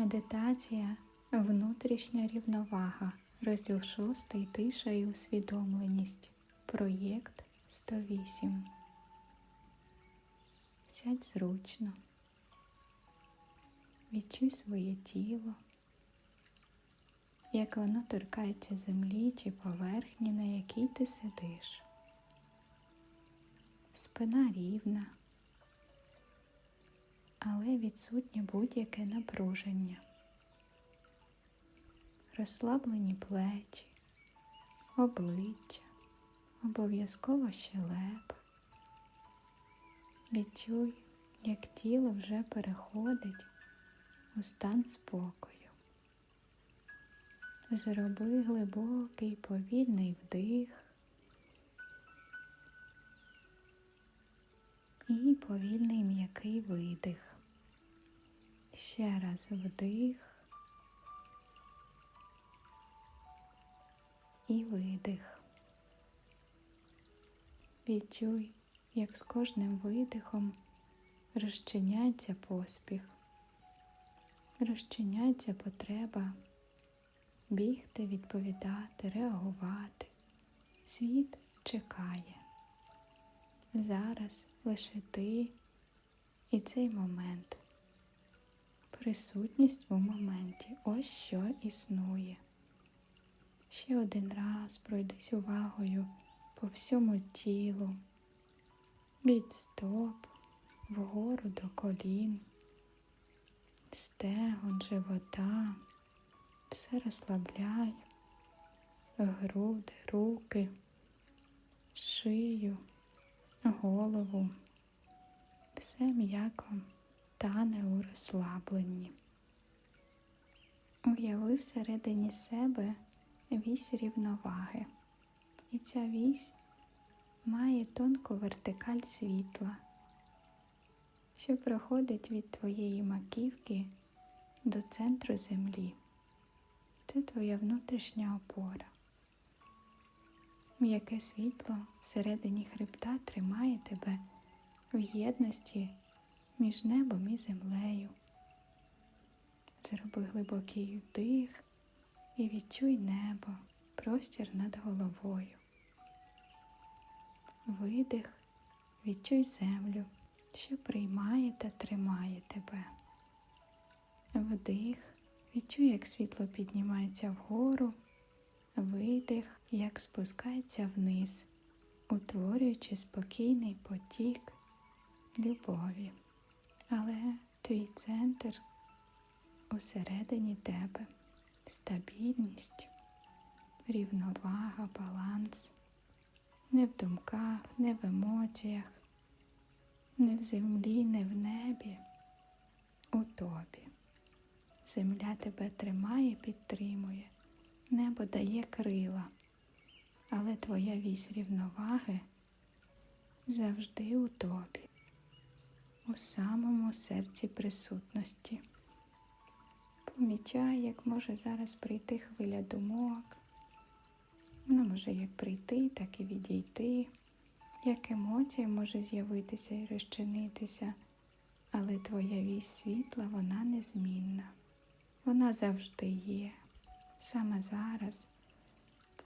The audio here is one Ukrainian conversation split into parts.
Медитація внутрішня рівновага. Розділ 6. Тиша і усвідомленість. Проєкт 108. Сядь зручно. Відчуй своє тіло, як воно торкається землі чи поверхні, на якій ти сидиш. Спина рівна, але відсутнє будь-яке напруження. Розслаблені плечі, обличчя, обов'язково щелеп. Відчуй, як тіло вже переходить у стан спокою. Зроби глибокий повільний вдих і повільний м'який видих. Ще раз вдих і видих. Відчуй, як з кожним видихом розчиняється поспіх, розчиняється потреба бігти, відповідати, реагувати. Світ чекає. Зараз лише ти і цей момент. Присутність у моменті. Ось що існує. Ще один раз пройдись увагою по всьому тілу, від стоп вгору до колін, стегон, живота, все розслабляй, груди, руки, шию, голову, все м'яко тане у розслабленні. Уяви всередині себе вісь рівноваги, і ця вісь має тонку вертикаль світла, що проходить від твоєї маківки до центру землі. Це твоя внутрішня опора. М'яке світло всередині хребта тримає тебе в єдності між небом і землею. Зроби глибокий вдих і відчуй небо, простір над головою. Видих, відчуй землю, що приймає та тримає тебе. Вдих, відчуй, як світло піднімається вгору, видих, як спускається вниз, утворюючи спокійний потік любові. Але твій центр усередині тебе. Стабільність, рівновага, баланс, не в думках, не в емоціях, не в землі, не в небі, у тобі. Земля тебе тримає, підтримує, небо дає крила, але твоя вісь рівноваги завжди у тобі, у самому серці присутності. Помічай, як може зараз прийти хвиля думок. Вона може як прийти, так і відійти, як емоція може з'явитися і розчинитися, але твоя вісь світла, вона незмінна. Вона завжди є. Саме зараз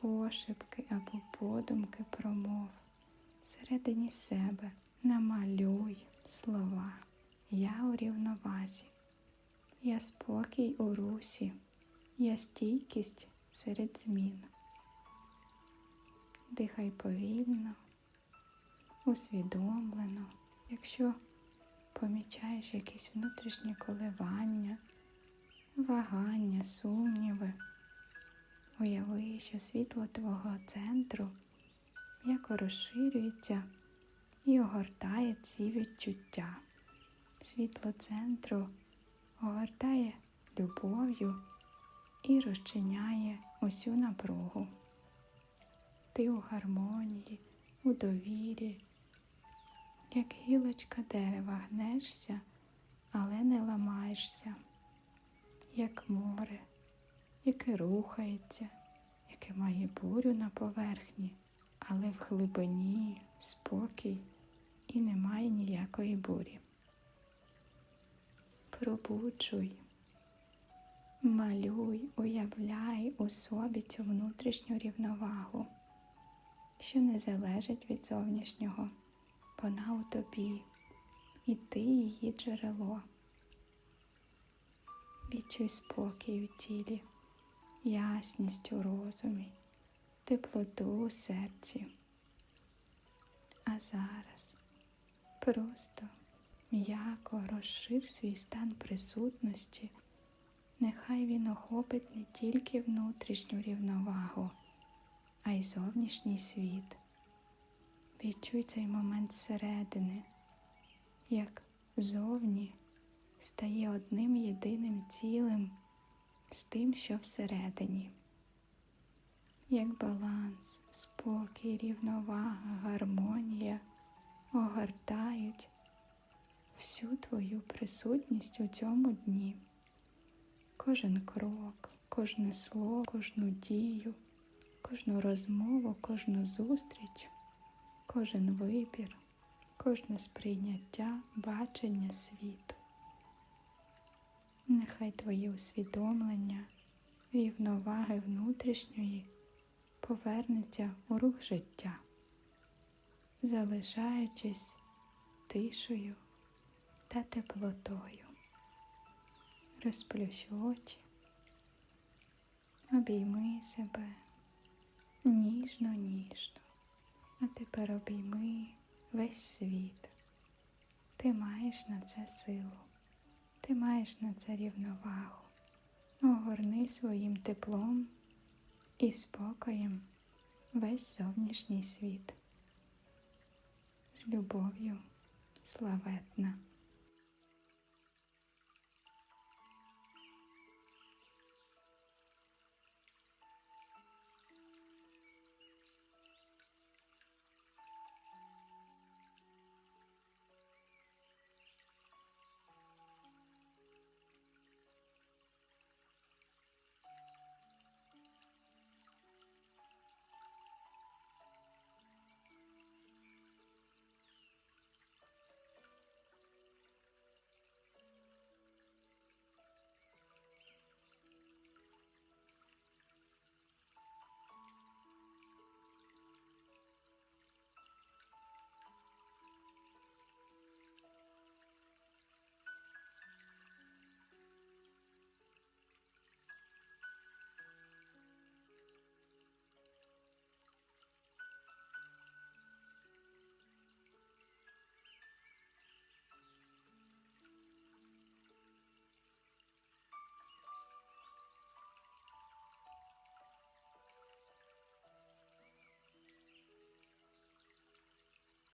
пошепки або подумки промов всередині себе намалюй слова. Я у рівновазі. Я спокій у русі, я стійкість серед змін. Дихай повільно, усвідомлено, якщо помічаєш якісь внутрішні коливання, вагання, сумніви, уяви, що світло твого центру м'яко розширюється і огортає ці відчуття. Світло центру огортає любов'ю і розчиняє усю напругу. Ти у гармонії, у довірі, як гілочка дерева гнешся, але не ламаєшся, як море, яке рухається, яке має бурю на поверхні, але в глибині спокій і немає ніякої бурі. Пробуджуй, Малюй, уявляй у собі цю внутрішню рівновагу, що не залежить від зовнішнього, вона у тобі, і ти її джерело. Відчуй спокій у тілі, ясність у розумі, теплоту у серці. А зараз просто м'яко розшир свій стан присутності. Нехай він охопить не тільки внутрішню рівновагу, а й зовнішній світ. Відчуй цей момент зсередини, як зовні стає одним єдиним цілим з тим, що всередині, як баланс, спокій, рівновага, гармонія огортають всю твою присутність у цьому дні. Кожен крок, кожне слово, кожну дію, кожну розмову, кожну зустріч, кожен вибір, кожне сприйняття, бачення світу. Нехай твої усвідомлення, рівноваги внутрішньої повернеться у рух життя, залишаючись тишою та теплотою. Розплющ очі, обійми себе ніжно-ніжно, а тепер обійми весь світ. Ти маєш на це силу, ти маєш на це рівновагу. Огорни своїм теплом і спокоєм весь зовнішній світ. Любов'ю славетна.